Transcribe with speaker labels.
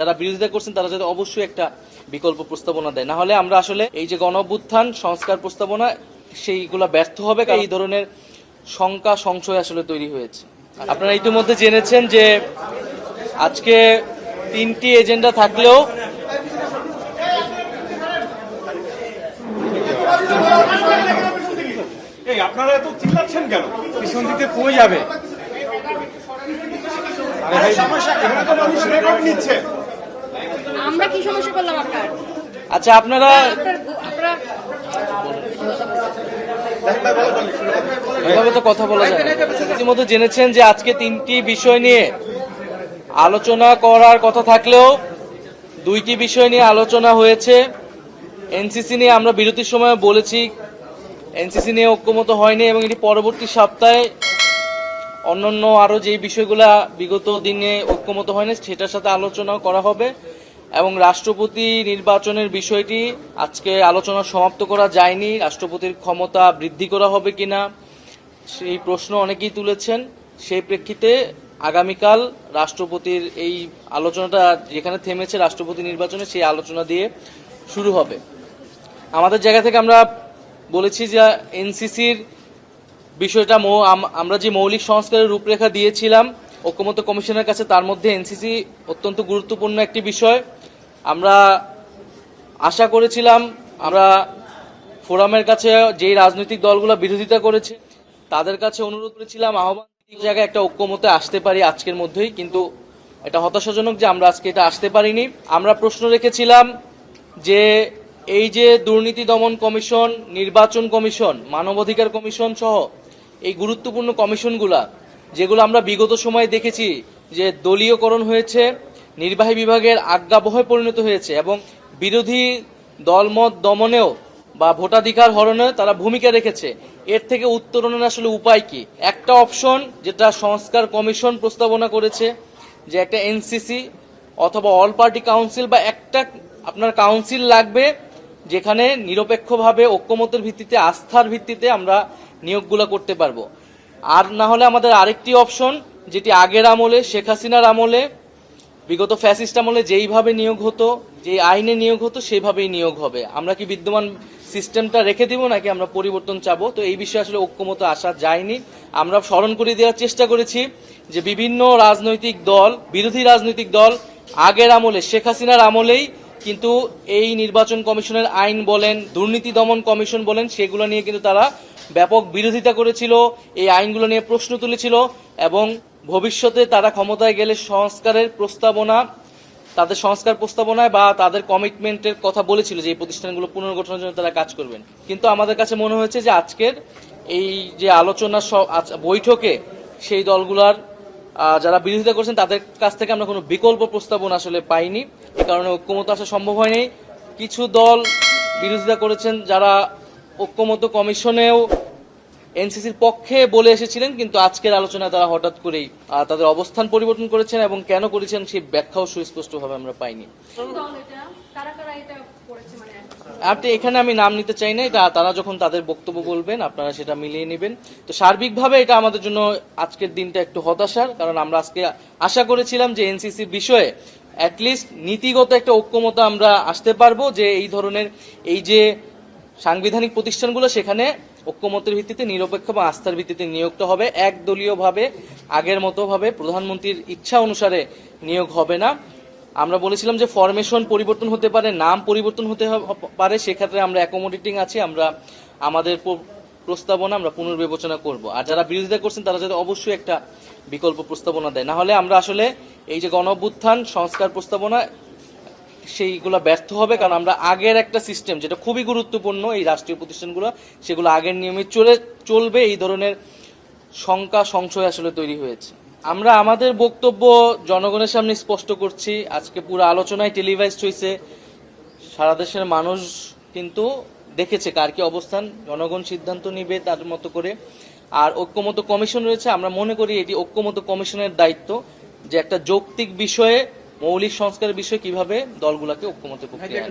Speaker 1: যারা বিরোধিতা করছেন তারা যাতে অবশ্যই একটা বিকল্প প্রস্তাবনা দেয়। না হলে আমরা আসলে এই যে গণ অভ্যুত্থান সংস্কার প্রস্তাবনা সেইগুলা ব্যর্থ হবে কারণ এই ধরনের শঙ্কা সংশয় আসলে তৈরি হয়েছে। আপনারা ইতিমধ্যে জেনেছেন যে আজকে তিনটি এজেন্ডা থাকলেও
Speaker 2: আপনারা এত চিল্লাচ্ছেন কেন?
Speaker 3: পিছন দিকে কই যাবে?
Speaker 2: সমস্যা এখানে তো মানুষ রেকর্ড নিচ্ছে।
Speaker 4: আমরা কি সমস্যা করলাম আপনার?
Speaker 1: আচ্ছা আপনারা এভাবে তো কথা বলা যায়। ইতিমধ্যে জেনেছেন যে আজকে তিনটি বিষয় নিয়ে আলোচনা করার কথা থাকলেও দুইটি বিষয় নিয়ে আলোচনা হয়েছে। এনসিসি নিয়ে আমরা বিরতির সময় বলেছি এনসিসি নিয়ে ঐক্যমত হয়নি এবং এটি পরবর্তী সপ্তাহে অন্যান্য আরও যেই বিষয়গুলা বিগত দিনে ঐক্যমত হয়নি সেটার সাথে আলোচনা করা হবে। এবং রাষ্ট্রপতি নির্বাচনের বিষয়টি আজকে আলোচনা সমাপ্ত করা যায়নি। রাষ্ট্রপতির ক্ষমতা বৃদ্ধি করা হবে কিনা, সেই প্রশ্ন অনেকেই তুলেছেন। সেই প্রেক্ষিতে আগামীকাল রাষ্ট্রপতির এই আলোচনাটা যেখানে থেমেছে রাষ্ট্রপতি নির্বাচনে সেই আলোচনা দিয়ে শুরু হবে। আমাদের জায়গা থেকে আমরা বলেছি যে এনসিসির বিষয়টা আমরা যে মৌলিক সংস্কারের রূপরেখা দিয়েছিলাম, ঐক্যমত্য কমিশনের কাছে তার মধ্যে এনসিসি অত্যন্ত গুরুত্বপূর্ণ একটি বিষয়। আমরা আশা করেছিলাম, আমরা ফোরামের কাছে যেই রাজনৈতিক দলগুলো বিরোধিতা করেছে, তাদের কাছে অনুরোধ করেছিলাম, আহ্বান জায়গায় একটা ঐক্যমতে আসতে পারি আজকের মধ্যেই, কিন্তু এটা হতাশাজনক যে আমরা আজকে এটা আসতে পারিনি। আমরা প্রশ্ন রেখেছিলাম যে এই যে দুর্নীতি দমন কমিশন, নির্বাচন কমিশন, মানবাধিকার কমিশন সহ এই গুরুত্বপূর্ণ কমিশনগুলা, যেগুলো আমরা বিগত সময়ে দেখেছি যে দলীয়করণ হয়েছে নির্বাহী বিভাগের আজ্ঞাবহে পরিণত হয়েছে এবং বিরোধী দলমত দমনেও বা ভোটাধিকার হরণে তারা ভূমিকা রেখেছে। এর থেকে উত্তরণের আসলে উপায় কি? একটা অপশন যেটা সংস্কার কমিশন প্রস্তাবনা করেছে যে একটা এনসিসি অথবা অল পার্টি কাউন্সিল বা একটা আপনার কাউন্সিল লাগবে যেখানে নিরপেক্ষভাবে ঐক্যমতের ভিত্তিতে, আস্থার ভিত্তিতে আমরা নিয়োগগুলো করতে পারব। আর না হলে আমাদের আরেকটি অপশন যেটি আগের আমলে, শেখ হাসিনার আমলে বিগত ফ্যাসিস্ট আমলে যেইভাবে নিয়োগ হতো যে আইনে নিয়োগ হতো সেইভাবেই নিয়োগ হবে। আমরা কি বিদ্যমান সিস্টেমটা রেখে দিব নাকি আমরা পরিবর্তন চাবো? তো এই বিষয়ে আসলে ঐক্যমত আসা যায়নি। আমরা স্মরণ করে দেওয়ার চেষ্টা করেছি যে বিভিন্ন রাজনৈতিক দল, বিরোধী রাজনৈতিক দল আগের আমলে, শেখ হাসিনার আমলেই কিন্তু এই নির্বাচন কমিশনের আইন বলেন, দুর্নীতি দমন কমিশন বলেন, সেগুলো নিয়ে কিন্তু তারা ব্যাপক বিরোধিতা করেছিল, এই আইনগুলো নিয়ে প্রশ্ন তুলেছিল এবং ভবিষ্যতে তারা ক্ষমতায় গেলে সংস্কারের প্রস্তাবনা, তাদের সংস্কার প্রস্তাবনায় বা তাদের কমিটমেন্টের কথা বলেছিল যে এই প্রতিষ্ঠানগুলো পুনর্গঠনের জন্য তারা কাজ করবেন। কিন্তু আমাদের কাছে মনে হয়েছে যে আজকের এই যে আলোচনা বৈঠকে সেই দলগুলার যারা বিরোধিতা করছেন তাদের কাছ থেকে আমরা কোনো বিকল্প প্রস্তাবনা আসলে পাইনি। কারণে ঐক্যমত আসা সম্ভব হয়নি। কিছু দল বিরোধিতা করেছেন যারা ঐক্যমত কমিশনেও এনসিসির পক্ষে বলে এসেছিলেন, কিন্তু আজকের আলোচনায় তারা হঠাৎ করেই তাদের অবস্থান পরিবর্তন করেছেন এবং কেন করেছেন সেই ব্যাখ্যাও সুস্পষ্টভাবে আমরা পাইনি। আপনি এখানে আমি নাম নিতে চাই না, এটা তারা যখন তাদের বক্তব্য বলবেন, আপনারা সেটা মিলিয়ে নেবেন। তো সার্বিকভাবে এটা আমাদের জন্য আজকের দিনটা একটু হতাশার, কারণ আমরা আজকে আশা করেছিলাম যে এনসিসি বিষয়ে অ্যাটলিস্ট নীতিগত একটা ঐক্যমত আমরা আসতে পারব যে এই ধরনের এই যে সাংবিধানিক প্রতিষ্ঠানগুলো সেখানে ঐক্যমতের ভিত্তিতে, নিরপেক্ষ বা আস্থার ভিত্তিতে নিয়োগটা হবে। একদলীয়ভাবে, আগের মতোভাবে প্রধানমন্ত্রীর ইচ্ছা অনুসারে নিয়োগ হবে না। আমরা বলেছিলাম যে ফরমেশন পরিবর্তন হতে পারে, নাম পরিবর্তন হতে পারে, সেক্ষেত্রে আমরা অ্যাকোমোডেটিং আছি, আমরা আমাদের প্রস্তাবনা আমরা পুনর্বিবেচনা করব। আর যারা বিরোধিতা করছেন, তারা যাতে অবশ্যই একটা বিকল্প প্রস্তাবনা দেয়। না হলে আমরা আসলে এই যে গণ সংস্কার প্রস্তাবনা সেইগুলো ব্যর্থ হবে, কারণ আমরা আগের একটা সিস্টেম যেটা খুবই গুরুত্বপূর্ণ, এই রাষ্ট্রীয় প্রতিষ্ঠানগুলো, সেগুলো আগের নিয়মে চলে, চলবে, এই ধরনের শঙ্কা, সংশয় আসলে তৈরি হয়েছে। আমরা আমাদের বক্তব্য জনগণের সামনে স্পষ্ট করছি। আজকে পুরো আলোচনায় টেলিভাইজড হয়েছে সারা দেশের মানুষ কিন্তু দেখেছে কার কি অবস্থান। জনগণ সিদ্ধান্ত নিবে তার মতো করে। আর ঐক্যমত কমিশন রয়েছে। আমরা মনে করি এটি ঐক্যমত কমিশনের দায়িত্ব যে একটা যৌক্তিক বিষয়ে মৌলিক সংস্কারের বিষয়ে কীভাবে দলগুলাকে ঐক্যমতে প্রক্রিয়া